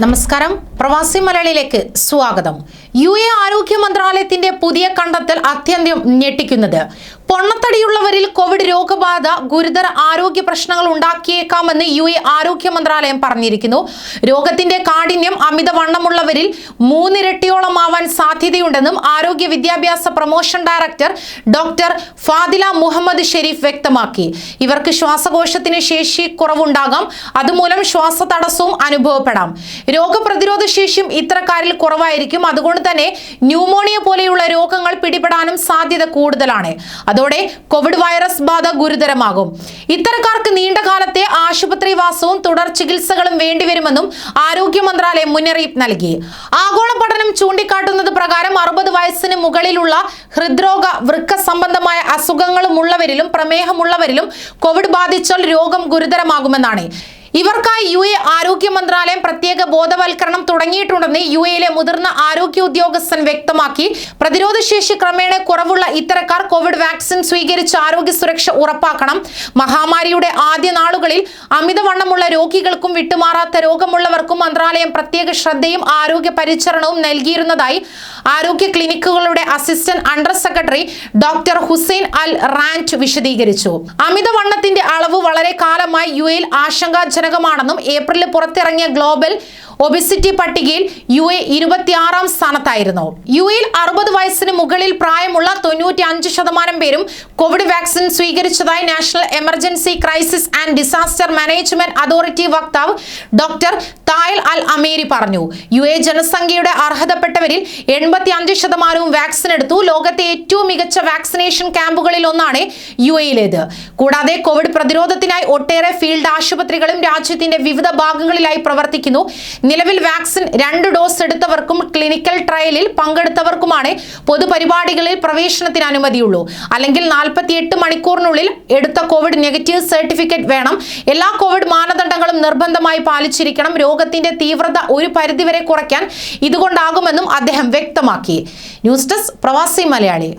നമസ്കാരം. പ്രവാസി മലയാളിയിലേക്ക് സ്വാഗതം. യു എ ആരോഗ്യ മന്ത്രാലയത്തിന്റെ പുതിയ കണ്ടെത്തൽ അത്യന്തം ഞെട്ടിക്കുന്നത്. പൊണ്ണത്തടിയുള്ളവരിൽ കോവിഡ് രോഗബാധ ഗുരുതര ആരോഗ്യ പ്രശ്നങ്ങൾ ഉണ്ടാക്കിയേക്കാമെന്ന് യു എ ആരോഗ്യ മന്ത്രാലയം പറഞ്ഞിരിക്കുന്നു. രോഗത്തിന്റെ കാഠിന്യം അമിതവണ്ണമുള്ളവരിൽ മൂന്നിരട്ടിയോളം ആവാൻ സാധ്യതയുണ്ടെന്നും ആരോഗ്യ വിദ്യാഭ്യാസ promotion director doctor Fadila Muhammad Sharif വ്യക്തമാക്കി. ഇവർക്ക് ശ്വാസകോശത്തിന് ശേഷി കുറവുണ്ടാകാം. അതുമൂലം ശ്വാസതടസ്സവും അനുഭവപ്പെടാം. രോഗപ്രതിരോധ ശേഷിയും ഇത്തരക്കാരിൽ കുറവായിരിക്കും. അതുകൊണ്ട് തന്നെ ന്യൂമോണിയ പോലെയുള്ള രോഗങ്ങൾ പിടിപെടാനും സാധ്യത കൂടുതലാണ്. അതോടെ കോവിഡ് വൈറസ് ബാധ ഗുരുതരമാകും. ഇത്തരക്കാർക്ക് നീണ്ടകാലത്തെ ആശുപത്രി വാസവും തുടർ ചികിത്സകളും വേണ്ടിവരുമെന്നും ആരോഗ്യ മന്ത്രാലയം മുന്നറിയിപ്പ് നൽകി. ആഗോള പഠനം ചൂണ്ടിക്കാട്ടുന്നത് പ്രകാരം അറുപത് വയസ്സിന് മുകളിലുള്ള ഹൃദ്രോഗ വൃക്ക സംബന്ധമായ അസുഖങ്ങളുമുള്ളവരിലും പ്രമേഹമുള്ളവരിലും കോവിഡ് ബാധിച്ചാൽ രോഗം ഗുരുതരമാകുമെന്നാണ്. ഇവർക്കായി യു എ ആരോഗ്യ മന്ത്രാലയം പ്രത്യേക ബോധവൽക്കരണം തുടങ്ങിയിട്ടുണ്ടെന്ന് യു എയിലെ മുതിർന്ന ആരോഗ്യ ഉദ്യോഗസ്ഥൻ വ്യക്തമാക്കി. പ്രതിരോധ ശേഷി ക്രമേണ കുറവുള്ള ഇത്തരക്കാർ കോവിഡ് വാക്സിൻ സ്വീകരിച്ച് ആരോഗ്യ സുരക്ഷ ഉറപ്പാക്കണം. മഹാമാരിയുടെ ആദ്യ നാളുകളിൽ അമിതവണ്ണമുള്ള രോഗികൾക്കും വിട്ടുമാറാത്ത രോഗമുള്ളവർക്കും മന്ത്രാലയം പ്രത്യേക ശ്രദ്ധയും ആരോഗ്യ പരിചരണവും നൽകിയിരുന്നതായി ആരോഗ്യ ക്ലിനിക്കുകളുടെ assistant under secretary doctor Hussain Al Rand വിശദീകരിച്ചു. അമിതവണ്ണത്തിന്റെ അളവ് വളരെ കാലമായി യു എയിൽ ആശങ്കാജനകമാണെന്നും ഏപ്രിലിൽ പുറത്തിറങ്ങിയ ഗ്ലോബൽ ഒബിസിറ്റി പട്ടികയിൽ യു എ ഇരുപത്തിയാറാം സ്ഥാനത്തായിരുന്നു. യു എയിൽ അറുപത് വയസ്സിന് മുകളിൽ പ്രായമുള്ള തൊണ്ണൂറ്റി അഞ്ച് ശതമാനം പേരും കോവിഡ് വാക്സിൻ സ്വീകരിച്ചതായി national emergency crisis and disaster management authority വക്താവ് ഡോക്ടർ തായൽ അൽ അമേരി പറഞ്ഞു. യു എ ജനസംഖ്യയുടെ അർഹതപ്പെട്ടവരിൽ എൺപത്തി അഞ്ച് ശതമാനവും വാക്സിൻ എടുത്തു. ലോകത്തെ ഏറ്റവും മികച്ച വാക്സിനേഷൻ ക്യാമ്പുകളിൽ ഒന്നാണ് യു എയിലേത്. കൂടാതെ കോവിഡ് പ്രതിരോധത്തിനായി ഒട്ടേറെ ഫീൽഡ് ആശുപത്രികളും രാജ്യത്തിന്റെ വിവിധ ഭാഗങ്ങളിലായി പ്രവർത്തിക്കുന്നു. നിലവിൽ വാക്സിൻ രണ്ട് ഡോസ് എടുത്തവർക്കും ക്ലിനിക്കൽ ട്രയലിൽ പങ്കെടുത്തവർക്കുമാണ് പൊതുപരിപാടികളിൽ പ്രവേശനത്തിന് അനുമതിയുള്ളൂ. അല്ലെങ്കിൽ നാൽപ്പത്തിയെട്ട് മണിക്കൂറിനുള്ളിൽ എടുത്ത കോവിഡ് നെഗറ്റീവ് സർട്ടിഫിക്കറ്റ് വേണം. എല്ലാ കോവിഡ് മാനദണ്ഡങ്ങളും നിർബന്ധമായി പാലിച്ചിരിക്കണം. രോഗത്തിന്റെ തീവ്രത ഒരു പരിധിവരെ കുറയ്ക്കാൻ ഇതുകൊണ്ടാകുമെന്നും അദ്ദേഹം വ്യക്തമാക്കി. ന്യൂസ് ഡെസ്ക് പ്രവാസി മലയാളി.